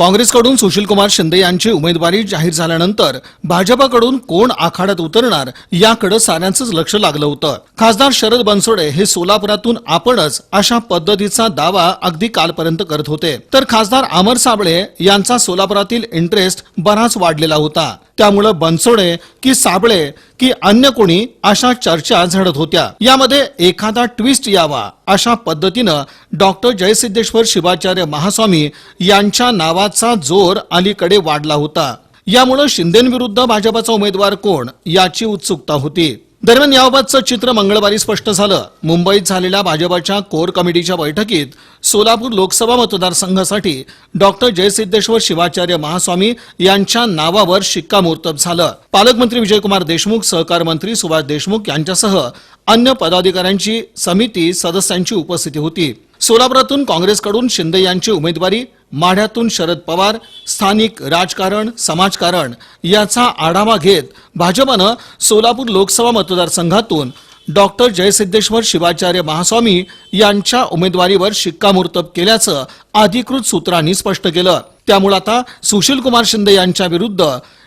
काँग्रेसकडून सुशीलकुमार शिंदे यांची उमेदवारी जाहीर झाल्यानंतर भाजपाकडून कोण आखाड्यात उतरणार याकडे साऱ्यांचंच लक्ष लागलं होतं. खासदार शरद बनसोडे हे सोलापुरातून आपणच अशा पद्धतीचा दावा अगदी कालपर्यंत करत होते. तर खासदार अमर साबळे यांचा सोलापुरातील इंटरेस्ट बराच वाढलेला होता. त्यामुळं बनसोडे की साबळे की अन्य कोणी अशा चर्चा झडत होत्या. यामध्ये एखादा ट्विस्ट यावा अशा पद्धतीनं डॉक्टर जयसिद्धेश्वर शिवाचार्य महास्वामी यांच्या नावात नावाचा जोर अलीकडे वाढला होता. यामुळे शिंदेविरुद्ध भाजपाचा उमेदवार कोण याची उत्सुकता होती. दरम्यान याबाबतचं चित्र मंगळवारी स्पष्ट झालं. मुंबईत झालेल्या भाजपाच्या कोर कमिटीच्या बैठकीत सोलापूर लोकसभा मतदारसंघासाठी डॉक्टर जयसिद्धेश्वर शिवाचार्य महास्वामी यांच्या नावावर शिक्कामोर्तब झालं. पालकमंत्री विजयकुमार देशमुख सहकार मंत्री सुभाष देशमुख यांच्यासह अन्य पदाधिकाऱ्यांची समिती सदस्यांची उपस्थिती होती. सोलापुरातून काँग्रेसकडून शिंदे यांची उमेदवारी माढ्यातून शरद पवार स्थानिक राजकारण समाजकारण याचा आढावा घेत भाजपनं सोलापूर लोकसभा मतदारसंघातून डॉक्टर जयसिद्धेश्वर शिवाचार्य महास्वामी यांच्या उमेदवारीवर शिक्कामोर्तब केल्याचं अधिकृत सूत्रांनी स्पष्ट केलं. त्यामुळे आता सुशील कुमार शिंदे यांच्या विरुद्ध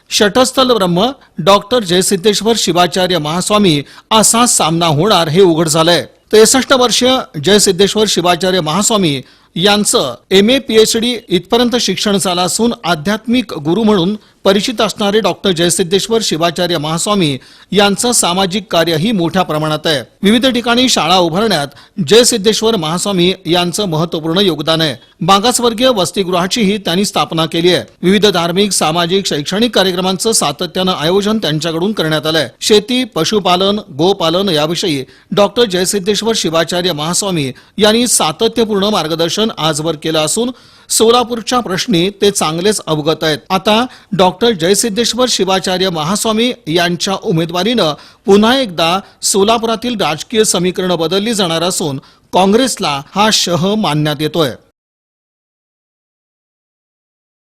शटस्थल ब्रह्म डॉक्टर जयसिद्धेश्वर शिवाचार्य महास्वामी असा सामना होणार हे उघड झालंय. त्रेसष्ट वर्षीय जयसिद्धेश्वर शिवाचार्य महास्वामी यांचं M A P H D इथपर्यंत शिक्षण झालं असून आध्यात्मिक गुरु म्हणून परिचित असणारे डॉक्टर जयसिद्धेश्वर शिवाचार्य महास्वामी यांचं सामाजिक कार्यही मोठ्या प्रमाणात आहे. विविध ठिकाणी शाळा उभारण्यात जयसिद्धेश्वर महास्वामी यांचं महत्त्वपूर्ण योगदान आहे. मागासवर्गीय वसतिगृहाचीही त्यांनी स्थापना केली आहे. विविध धार्मिक सामाजिक शैक्षणिक कार्यक्रमांचं सातत्यानं आयोजन त्यांच्याकडून करण्यात आलंय. शेती पशुपालन गोपालन याविषयी डॉक्टर जयसिद्धेश्वर शिवाचार्य महास्वामी यांनी सातत्यपूर्ण मार्गदर्शन आजवर केलं असून सोलापूरच्या प्रश्नी ते चांगलेच अवगत आहेत. आता डॉक्टर जयसिद्धेश्वर शिवाचार्य महास्वामी यांच्या उमेदवारीनं पुन्हा एकदा सोलापुरातील राजकीय समीकरणं बदलली जाणार असून काँग्रेसला हा शह मानण्यात येतोय.